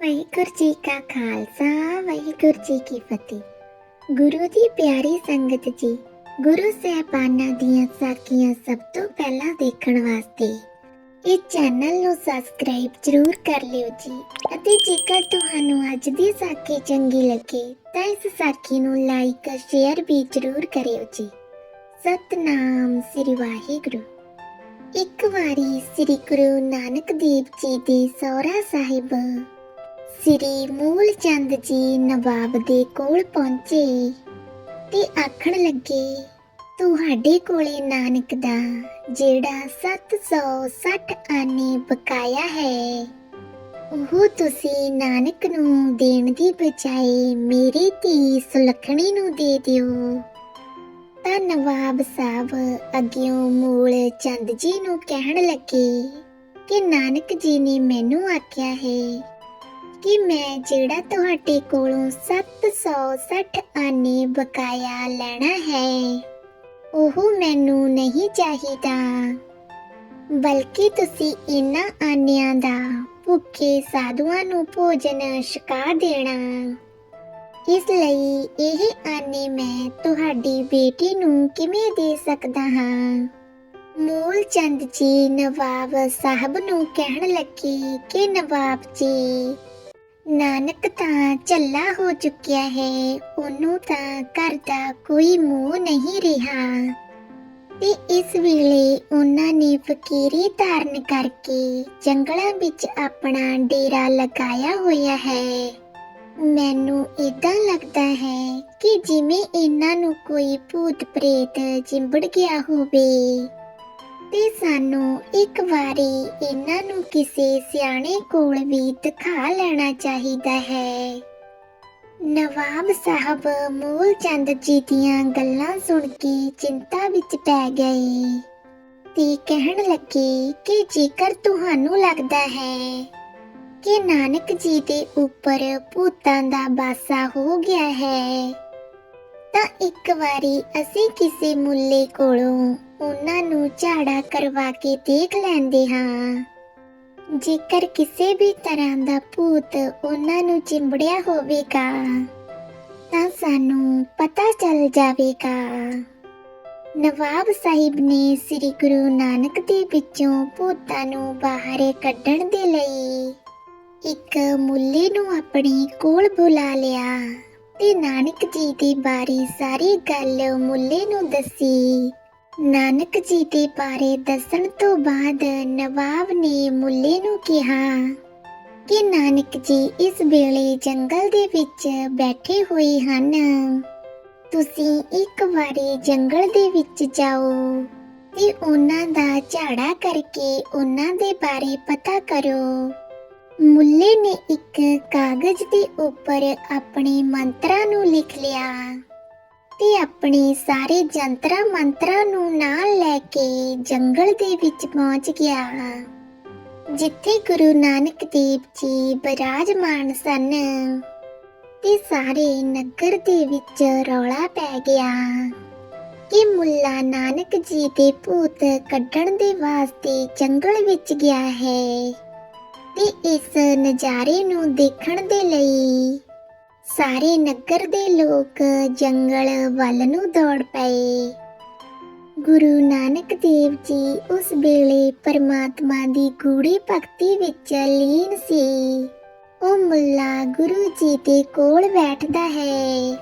ਵਾਹਿਗੁਰੂ ਜੀ ਕਾ ਖਾਲਸਾ, ਵਾਹਿਗੁਰੂ ਜੀ ਕੀ ਫਤਿਹ। ਗੁਰੂ ਦੀ ਪਿਆਰੀ ਸੰਗਤ ਜੀ, ਗੁਰੂ ਸਾਹਿਬਾਨਾਂ ਦੀਆਂ ਸਾਖੀਆਂ ਸਭ ਤੋਂ ਪਹਿਲਾਂ ਦੇਖਣ ਵਾਸਤੇ ਇਸ ਚੈਨਲ ਨੂੰ ਸਬਸਕ੍ਰਾਈਬ ਜ਼ਰੂਰ ਕਰ ਲਿਓ ਜੀ। ਅਤੇ ਜੇਕਰ ਤੁਹਾਨੂੰ ਅੱਜ ਦੀ ਸਾਖੀ ਚੰਗੀ ਲੱਗੇ, ਤਾਂ ਇਸ ਸਾਖੀ ਨੂੰ ਲਾਈਕ ਸ਼ੇਅਰ ਵੀ ਜ਼ਰੂਰ ਕਰਿਓ ਜੀ। ਸਤਨਾਮ ਸ੍ਰੀ ਵਾਹਿਗੁਰੂ। ਇੱਕ ਵਾਰੀ ਸ੍ਰੀ ਗੁਰੂ ਨਾਨਕ ਦੇਵ ਜੀ ਦੇ ਸਹੁਰਾ ਸਾਹਿਬ ਸ੍ਰੀ ਮੂਲ ਚੰਦ ਜੀ ਨਵਾਬ ਦੇ ਕੋਲ ਪਹੁੰਚੇ ਤੇ ਆਖਣ ਲੱਗੇ, ਤੁਹਾਡੇ ਕੋਲੇ ਨਾਨਕ ਦਾ ਜਿਹੜਾ 760 ਆਨੇ ਬਕਾਇਆ ਹੈ, ਉਹ ਤੁਸੀਂ ਨਾਨਕ ਨੂੰ ਦੇਣ ਦੀ ਬਜਾਏ ਮੇਰੀ ਧੀ ਸੁਲੱਖਣੀ ਨੂੰ ਦੇ ਦਿਓ। ਤਾਂ ਨਵਾਬ ਸਾਹਿਬ ਅੱਗਿਓਂ ਮੂਲ ਚੰਦ ਜੀ ਨੂੰ ਕਹਿਣ ਲੱਗੇ ਕਿ ਨਾਨਕ ਜੀ ਨੇ ਮੈਨੂੰ ਆਖਿਆ ਹੈ ਕਿ ਮੈਂ ਜਿਹੜਾ ਤੁਹਾਡੇ ਕੋਲੋਂ 760 ਆਨੇ ਬਕਾਇਆ ਲੈਣਾ ਹੈ, ਉਹ ਮੈਨੂੰ ਨਹੀਂ ਚਾਹੀਦਾ। ਬਲਕਿ ਤੁਸੀਂ ਇਹਨਾਂ ਆਨਿਆਂ ਦਾ ਭੁੱਖੇ ਸਾਧੂਆਂ ਨੂੰ ਭੋਜਨ ਛਕਾ ਦੇਣਾ। ਇਸ ਲਈ ਇਹ ਆਨੇ ਮੈਂ ਤੁਹਾਡੀ ਬੇਟੀ ਨੂੰ ਕਿਵੇਂ ਦੇ ਸਕਦਾ ਹਾਂ? ਮੂਲ ਚੰਦ ਜੀ ਨਵਾਬ ਸਾਹਿਬ ਨੂੰ ਕਹਿਣ ਲੱਗੇ ਕਿ ਨਵਾਬ ਜੀ ਨਾਨਕ ਤਾਂ ਚੱਲਾ ਹੋ ਚੁੱਕਿਆ ਹੈ, ਉਹਨੂੰ ਤਾਂ ਘਰ ਦਾ ਕੋਈ ਮੂੰਹ ਨਹੀਂ ਰਿਹਾ। ਤੇ ਇਸ ਵੇਲੇ ਉਹਨਾਂ ਨੇ ਫਕੀਰੀ ਧਾਰਨ ਕਰਕੇ ਜੰਗਲਾਂ ਵਿੱਚ ਆਪਣਾ ਡੇਰਾ ਲਗਾਇਆ ਹੋਇਆ ਹੈ। ਮੈਨੂੰ ਇਦਾਂ ਲੱਗਦਾ ਹੈ ਕਿ ਜਿਵੇਂ ਇਹਨਾਂ ਨੂੰ ਕੋਈ ਭੂਤ ਪ੍ਰੇਤ ਚਿੰਬੜ ਗਿਆ ਹੋਵੇ। ਤੇ ਸਾਨੂੰ ਇੱਕ ਵਾਰੀ ਇਹਨਾਂ ਨੂੰ ਕਿਸੇ ਸਿਆਣੇ ਕੋਲ ਵੀ ਦਿਖਾ ਲੈਣਾ ਚਾਹੀਦਾ ਹੈ। ਨਵਾਬ ਸਾਹਿਬ ਮੂਲ ਚੰਦ ਜੀ ਦੀਆਂ ਗੱਲਾਂ ਸੁਣ ਕੇ ਚਿੰਤਾ ਵਿੱਚ ਪੈ ਗਏ ਤੇ ਕਹਿਣ ਲੱਗੇ ਕਿ ਜੇਕਰ ਤੁਹਾਨੂੰ ਲੱਗਦਾ ਹੈ ਕਿ ਨਾਨਕ ਜੀ ਦੇ ਉੱਪਰ ਭੂਤਾਂ ਦਾ ਬਾਸਾ ਹੋ ਗਿਆ ਹੈ, ਤਾਂ ਇੱਕ ਵਾਰੀ ਅਸੀਂ ਕਿਸੇ ਮੁੱਲੇ ਕੋਲੋਂ ਉਹਨਾਂ ਨੂੰ ਝਾੜਾ ਕਰਵਾ ਕੇ ਦੇਖ ਲੈਂਦੇ ਹਾਂ। ਜੇਕਰ ਕਿਸੇ ਵੀ ਤਰ੍ਹਾਂ ਦਾ ਭੂਤ ਉਹਨਾਂ ਨੂੰ ਚਿੰਬੜਿਆ ਹੋਵੇਗਾ, ਤਾਂ ਸਾਨੂੰ ਪਤਾ ਚੱਲ ਜਾਵੇਗਾ। ਨਵਾਬ ਸਾਹਿਬ ਨੇ ਸ੍ਰੀ ਗੁਰੂ ਨਾਨਕ ਦੇ ਵਿੱਚੋਂ ਭੂਤਾਂ ਨੂੰ ਬਾਹਰ ਕੱਢਣ ਦੇ ਲਈ ਇੱਕ ਮੁੱਲੇ ਨੂੰ ਆਪਣੇ ਕੋਲ ਬੁਲਾ ਲਿਆ ਤੇ ਨਾਨਕ ਜੀ ਦੀ ਬਾਰੇ ਸਾਰੀ ਗੱਲ ਮੁੱਲੇ ਨੂੰ ਦੱਸੀ। ਨਾਨਕ ਜੀ ਦੇ ਬਾਰੇ ਦੱਸਣ ਤੋਂ ਬਾਅਦ ਨਵਾਬ ਨੇ ਮੁੱਲੇ ਨੂੰ ਕਿਹਾ ਕਿ ਨਾਨਕ ਜੀ ਇਸ ਵੇਲੇ ਜੰਗਲ ਦੇ ਵਿੱਚ ਬੈਠੇ ਹੋਏ ਹਨ। ਤੁਸੀਂ ਇੱਕ ਵਾਰੀ ਜੰਗਲ ਦੇ ਵਿੱਚ ਜਾਓ ਤੇ ਉਹਨਾਂ ਦਾ ਝਾੜਾ ਕਰਕੇ ਉਹਨਾਂ ਦੇ ਬਾਰੇ ਪਤਾ ਕਰੋ। ਮੁੱਲੇ ਨੇ ਇੱਕ ਕਾਗਜ਼ ਦੇ ਉੱਪਰ ਆਪਣੇ ਮੰਤਰਾਂ ਨੂੰ ਲਿਖ ਲਿਆ। ਤੇ ਆਪਣੇ ਸਾਰੇ ਜੰਤਰਾਂ ਮੰਤਰਾਂ ਨੂੰ ਨਾਲ ਲੈ ਕੇ ਜੰਗਲ ਦੇ ਵਿੱਚ ਪਹੁੰਚ ਗਿਆ ਜਿੱਥੇ ਗੁਰੂ ਨਾਨਕ ਦੇਵ ਜੀ ਬਿਰਾਜਮਾਨ ਸਨ ਤੇ ਸਾਰੇ ਨਗਰ ਦੇ ਵਿੱਚ ਰੌਲਾ ਪੈ ਗਿਆ ਕਿ ਮੁੱਲਾ ਨਾਨਕ ਜੀ ਦੇ ਭੂਤ ਕੱਢਣ ਦੇ ਵਾਸਤੇ ਜੰਗਲ ਵਿੱਚ ਗਿਆ ਹੈ ਤੇ ਇਸ ਨਜ਼ਾਰੇ ਨੂੰ ਦੇਖਣ ਦੇ ਲਈ ਸਾਰੇ ਨਗਰ ਦੇ ਲੋਕ ਜੰਗਲ ਵੱਲ ਨੂੰ ਦੌੜ ਪਏ। ਗੁਰੂ ਨਾਨਕ ਦੇਵ ਜੀ ਉਸ ਵੇਲੇ ਪਰਮਾਤਮਾ ਦੀ ਗੂੜੀ ਭਗਤੀ ਵਿੱਚ ਲੀਨ ਸੀ। ਉਹ ਮੁੱਲਾ ਗੁਰੂ ਜੀ ਦੇ ਕੋਲ ਬੈਠਦਾ ਹੈ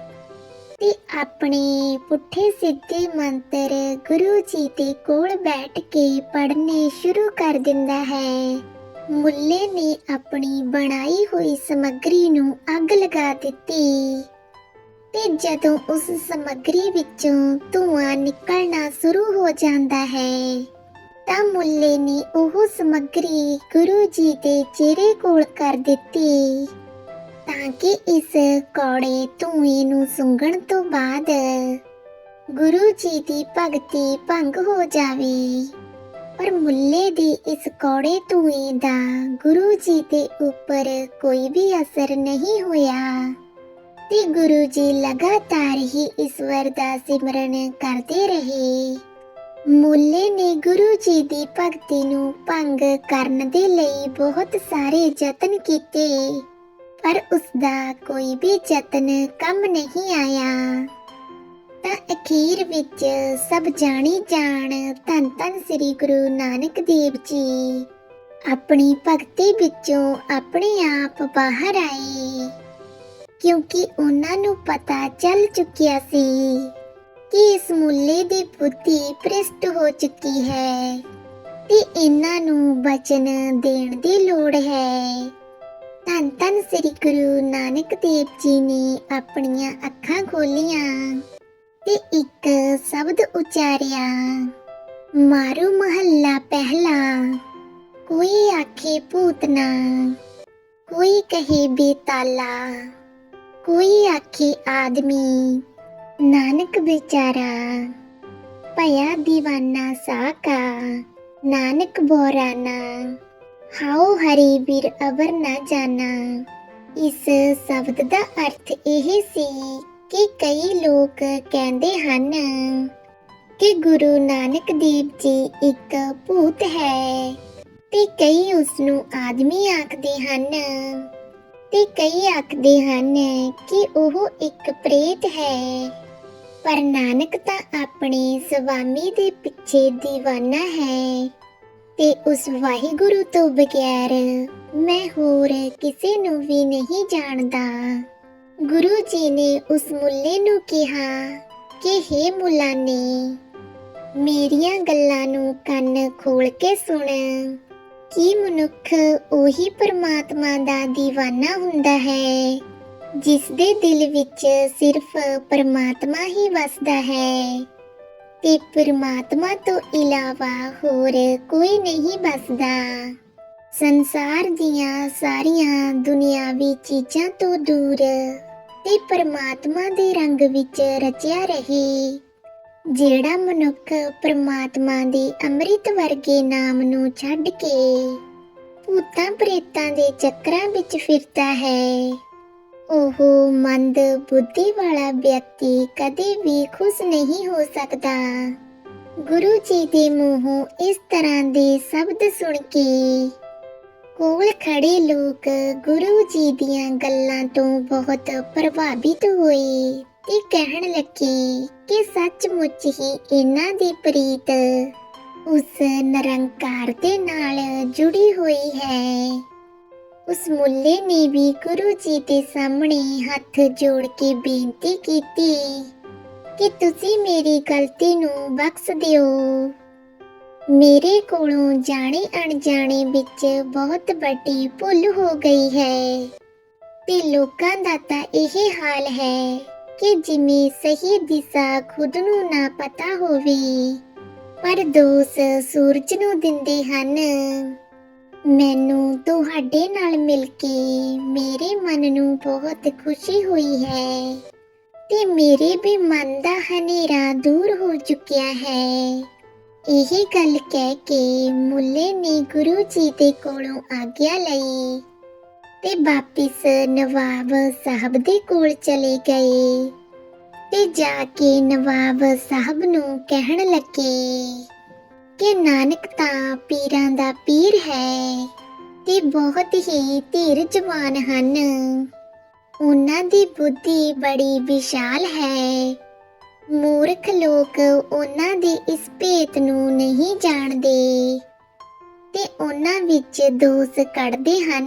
ਤੇ ਆਪਣੇ ਪੁੱਠੇ ਸਿੱਧੇ ਮੰਤਰ ਗੁਰੂ ਜੀ ਦੇ ਕੋਲ ਬੈਠ ਕੇ ਪੜ੍ਹਨੇ ਸ਼ੁਰੂ ਕਰ ਦਿੰਦਾ ਹੈ। ਮੁੱਲੇ ਨੇ ਆਪਣੀ ਬਣਾਈ ਹੋਈ ਸਮੱਗਰੀ ਨੂੰ ਅੱਗ ਲਗਾ ਦਿੱਤੀ ਤੇ ਜਦੋਂ ਉਸ ਸਮੱਗਰੀ ਵਿੱਚੋਂ ਧੂਆਂ ਨਿਕਲਣਾ ਸ਼ੁਰੂ ਹੋ ਜਾਂਦਾ ਹੈ, ਤਾਂ ਮੁੱਲੇ ਨੇ ਉਹ ਸਮੱਗਰੀ ਗੁਰੂ ਜੀ ਦੇ ਚਿਹਰੇ ਕੋਲ ਕਰ ਦਿੱਤੀ ਤਾਂ ਕਿ ਇਸ ਕੌੜੇ ਧੂਏ ਨੂੰ ਸੁੰਘਣ ਤੋਂ ਬਾਅਦ ਗੁਰੂ ਜੀ ਦੀ ਭਗਤੀ ਭੰਗ ਹੋ ਜਾਵੇ। ਪਰ ਮੁੱਲੇ ਦੇ ਇਸ ਕੌੜੇ ਧੂਏ ਦਾ ਗੁਰੂ ਜੀ ਦੇ ਉੱਪਰ ਕੋਈ ਵੀ ਅਸਰ ਨਹੀਂ ਹੋਇਆ। ਤੇ ਗੁਰੂ ਜੀ ਲਗਾਤਾਰ ਹੀ ਈਸ਼ਵਰ ਦਾ ਸਿਮਰਨ ਕਰਦੇ ਰਹੇ। ਮੁੱਲੇ ਨੇ ਗੁਰੂ ਜੀ ਦੀ ਭਗਤੀ ਨੂੰ ਭੰਗ ਕਰਨ ਦੇ ਲਈ ਬਹੁਤ ਸਾਰੇ ਯਤਨ ਕੀਤੇ, ਪਰ ਉਸ ਦਾ ਕੋਈ ਵੀ ਯਤਨ ਕੰਮ ਨਹੀਂ ਆਇਆ। ਤਾਂ ਅਖੀਰ ਵਿੱਚ ਸਭ ਜਾਣੀ ਜਾਣ ਧੰਨ ਧੰਨ ਸ੍ਰੀ ਗੁਰੂ ਨਾਨਕ ਦੇਵ ਜੀ। ਆਪਣੀ ਭਗਤੀ ਵਿੱਚੋਂ ਆਪਣੇ ਆਪ ਬਾਹਰ ਆਏ। ਕਿਉਂਕਿ ਉਹਨਾਂ ਨੂੰ ਪਤਾ ਚੱਲ ਚੁੱਕਿਆ ਸੀ ਕਿ ਇਸ ਮੁੱਲੇ ਦੀ ਬੁੱਧੀ ਭ੍ਰਿਸ਼ਟ ਹੋ ਚੁੱਕੀ ਹੈ ਤੇ ਇਹਨਾਂ ਨੂੰ ਬਚਨ ਦੇਣ ਦੀ ਲੋੜ ਹੈ। ਧੰਨ ਧੰਨ ਸ੍ਰੀ ਗੁਰੂ ਨਾਨਕ ਦੇਵ ਜੀ ਨੇ ਆਪਣੀਆਂ ਅੱਖਾਂ ਖੋਲੀਆਂ। ਤੇ ਇੱਕ ਸ਼ਬਦ ਉਚਾਰਿਆ, ਮਾਰੂ ਮਹੱਲਾ ਪਹਿਲਾ, ਕੋਈ ਆਖੇ ਭੂਤਨਾ ਕੋਈ ਕਹੇ ਬੇਤਾਲਾ, ਕੋਈ ਆਖੇ ਆਦਮੀ, ਨਾਨਕ ਵਿਚਾਰਾ, ਭਇਆ دیਵਾਨਾ ਸਾਕਾ, ਨਾਨਕ ਬੋਰਾਨਾ, ਹਾਉ ਹਰੀ ਵੀਰ ਅਵਰ ਨਾ ਜਾਣਾ ਇਸ ਸ਼ਬਦ ਦਾ ਅਰਥ ਇਹ ਸੀ ਕਿ ਕਈ ਲੋਕ ਕਹਿੰਦੇ ਹਨ ਕਿ ਗੁਰੂ ਨਾਨਕ ਦੇਵ ਜੀ ਇੱਕ ਭੂਤ ਹੈ ਤੇ ਕਈ ਉਸ ਨੂੰ ਆਦਮੀ ਆਖਦੇ ਹਨ ਤੇ ਕਈ ਆਖਦੇ ਹਨ ਕਿ ਉਹ ਇੱਕ ਪ੍ਰੇਤ ਹੈ। ਪਰ ਨਾਨਕ ਤਾਂ ਆਪਣੇ ਸਵਾਮੀ ਦੇ ਪਿੱਛੇ دیਵਾਨਾ ਹੈ ਤੇ ਉਸ ਵਾਹਿਗੁਰੂ ਤੋਂ ਬਗੈਰ ਮੈਂ ਹੋਰ ਕਿਸੇ ਨੂੰ ਵੀ ਨਹੀਂ ਜਾਣਦਾ। ਗੁਰੂ ਜੀ ਨੇ ਉਸ ਮੁੱਲੇ ਨੂੰ ਕਿਹਾ ਕਿ ਹੇ ਮੁਲਾਨੇ, ਮੇਰੀਆਂ ਗੱਲਾਂ ਨੂੰ ਕੰਨ ਖੋਲ ਕੇ ਸੁਣ। ਕੀ ਮਨੁੱਖ ਉਹੀ ਪਰਮਾਤਮਾ ਦਾ دیਵਾਨਾ ਹੁੰਦਾ ਹੈ ਜਿਸ ਦੇ ਦਿਲ ਵਿੱਚ ਸਿਰਫ ਪਰਮਾਤਮਾ ਹੀ ਵਸਦਾ ਹੈ? ਤੇ ਪਰਮਾਤਮਾ ਤੋਂ ਇਲਾਵਾ ਹੋਰ ਕੋਈ ਨਹੀਂ ਵਸਦਾ। ਸੰਸਾਰ ਦੀਆਂ ਸਾਰੀਆਂ ਦੁਨਿਆਵੀ ਚੀਜ਼ਾਂ ਤੋਂ ਦੂਰ ਤੇ ਪਰਮਾਤਮਾ ਦੇ ਰੰਗ ਵਿੱਚ ਰਚਿਆ ਰਹੇ। ਜਿਹੜਾ ਮਨੁੱਖ ਪਰਮਾਤਮਾ ਦੇ ਅੰਮ੍ਰਿਤ ਵਰਗੇ ਨਾਮ ਨੂੰ ਛੱਡ ਕੇ ਭੂਤਾਂ ਪ੍ਰੇਤਾਂ ਦੇ ਚੱਕਰਾਂ ਵਿੱਚ ਫਿਰਦਾ ਹੈ, ਉਹ ਮੰਦ ਬੁੱਧੀ ਵਾਲਾ ਵਿਅਕਤੀ ਕਦੇ ਵੀ ਖੁਸ਼ ਨਹੀਂ ਹੋ ਸਕਦਾ। ਗੁਰੂ ਜੀ ਦੇ ਮੂੰਹੋਂ ਇਸ ਤਰ੍ਹਾਂ ਦੇ ਸ਼ਬਦ ਸੁਣ ਕੇ ਕੋਲ ਖੜੇ ਲੋਕ ਗੁਰੂ ਜੀ ਦੀਆਂ ਗੱਲਾਂ ਤੋਂ ਬਹੁਤ ਪ੍ਰਭਾਵਿਤ ਹੋਏ ਤੇ ਕਹਿਣ ਲੱਗੇ ਕਿ ਸੱਚਮੁੱਚ ਹੀ ਇਹਨਾਂ ਦੀ ਪ੍ਰੀਤ ਉਸ ਨਿਰੰਕਾਰ ਦੇ ਨਾਲ ਜੁੜੀ ਹੋਈ ਹੈ। ਉਸ ਮੁੱਲੇ ਨੇ ਵੀ ਗੁਰੂ ਜੀ ਦੇ ਸਾਹਮਣੇ ਹੱਥ ਜੋੜ ਕੇ ਬੇਨਤੀ ਕੀਤੀ ਕਿ ਤੁਸੀਂ ਮੇਰੀ ਗਲਤੀ ਨੂੰ ਬਖਸ਼ ਦਿਓ। ਮੇਰੇ ਕੋਲੋਂ ਜਾਣੇ ਅਣਜਾਣੇ ਵਿੱਚ ਬਹੁਤ ਵੱਡੀ ਭੁੱਲ ਹੋ ਗਈ ਹੈ। ਤੇ ਲੋਕਾਂ ਦਾ ਤਾਂ ਇਹ ਹਾਲ ਹੈ ਕਿ ਜਿਵੇਂ ਸਹੀ ਦਿਸ਼ਾ ਖੁਦ ਨੂੰ ਨਾ ਪਤਾ ਹੋਵੇ, ਪਰ ਦੋਸ ਸੂਰਜ ਨੂੰ ਦਿੰਦੇ ਹਨ। ਮੈਨੂੰ ਤੁਹਾਡੇ ਨਾਲ ਮਿਲ ਕੇ ਮੇਰੇ ਮਨ ਨੂੰ ਬਹੁਤ ਖੁਸ਼ੀ ਹੋਈ ਹੈ ਤੇ ਮੇਰੇ ਵੀ ਮਨ ਦਾ ਹਨੇਰਾ ਦੂਰ ਹੋ ਚੁੱਕਿਆ ਹੈ। ਇਹ ਗੱਲ ਕਹਿ ਕੇ ਮੁੱਲੇ ਨੇ ਗੁਰੂ ਜੀ ਦੇ ਕੋਲੋਂ ਆਗਿਆ ਲਈ ਤੇ ਵਾਪਿਸ ਨਵਾਬ ਸਾਹਿਬ ਦੇ ਕੋਲ ਚਲੇ ਗਏ ਤੇ ਜਾ ਕੇ ਨਵਾਬ ਸਾਹਿਬ ਨੂੰ ਕਹਿਣ ਲੱਗੇ ਕਿ ਨਾਨਕ ਤਾਂ ਪੀਰਾਂ ਦਾ ਪੀਰ ਹੈ ਤੇ ਬਹੁਤ ਹੀ ਧੀਰ ਜਵਾਨ ਹਨ। ਉਹਨਾਂ ਦੀ ਬੁੱਧੀ ਬੜੀ ਵਿਸ਼ਾਲ ਹੈ। ਮੂਰਖ ਲੋਕ ਉਹਨਾਂ ਦੇ ਇਸ ਭੇਤ ਨੂੰ ਨਹੀਂ ਜਾਣਦੇ ਤੇ ਉਹਨਾਂ ਵਿੱਚ ਦੋਸ਼ ਕੱਢਦੇ ਹਨ।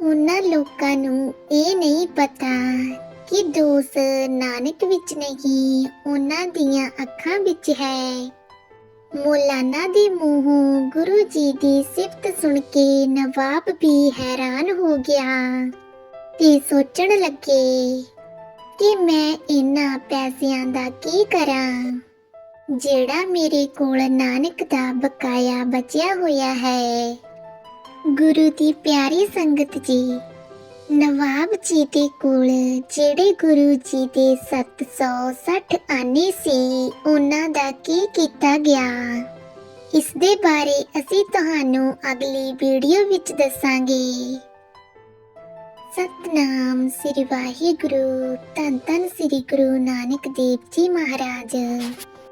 ਉਹਨਾਂ ਲੋਕਾਂ ਨੂੰ ਇਹ ਨਹੀਂ ਪਤਾ ਕਿ ਦੋਸ਼ ਨਾਨਕ ਵਿੱਚ ਨਹੀਂ, ਉਹਨਾਂ ਦੀਆਂ ਅੱਖਾਂ ਵਿੱਚ ਹੈ। ਮੌਲਾਨਾ ਦੇ ਮੂੰਹੋਂ ਗੁਰੂ ਜੀ ਦੀ ਸਿਫਤ ਸੁਣ ਕੇ ਨਵਾਬ ਵੀ ਹੈਰਾਨ ਹੋ ਗਿਆ ਤੇ ਸੋਚਣ ਲੱਗੇ ਕਿ ਮੈਂ ਇਹਨਾਂ ਪੈਸਿਆਂ ਦਾ ਕੀ ਕਰਾਂ? ਜਿਹੜਾ ਮੇਰੇ ਕੋਲ ਨਾਨਕ ਦਾ ਬਕਾਇਆ ਬਚਿਆ ਹੋਇਆ ਹੈ। ਗੁਰੂ ਦੀ ਪਿਆਰੀ ਸੰਗਤ ਜੀ, ਨਵਾਬ ਜੀ ਦੇ ਕੋਲ ਜਿਹੜੇ ਗੁਰੂ ਜੀ ਦੇ 760 ਆਨੇ ਸੀ, ਉਹਨਾਂ ਦਾ ਕੀ ਕੀਤਾ ਗਿਆ? ਇਸ ਦੇ ਬਾਰੇ ਅਸੀਂ ਤੁਹਾਨੂੰ ਅਗਲੀ ਵੀਡੀਓ ਵਿੱਚ ਦੱਸਾਂਗੇ। ਸਤਨਾਮ ਸ੍ਰੀ ਵਾਹਿਗੁਰੂ ਧੰਨ ਧੰਨ ਸ੍ਰੀ ਗੁਰੂ ਨਾਨਕ ਦੇਵ ਜੀ ਮਹਾਰਾਜ।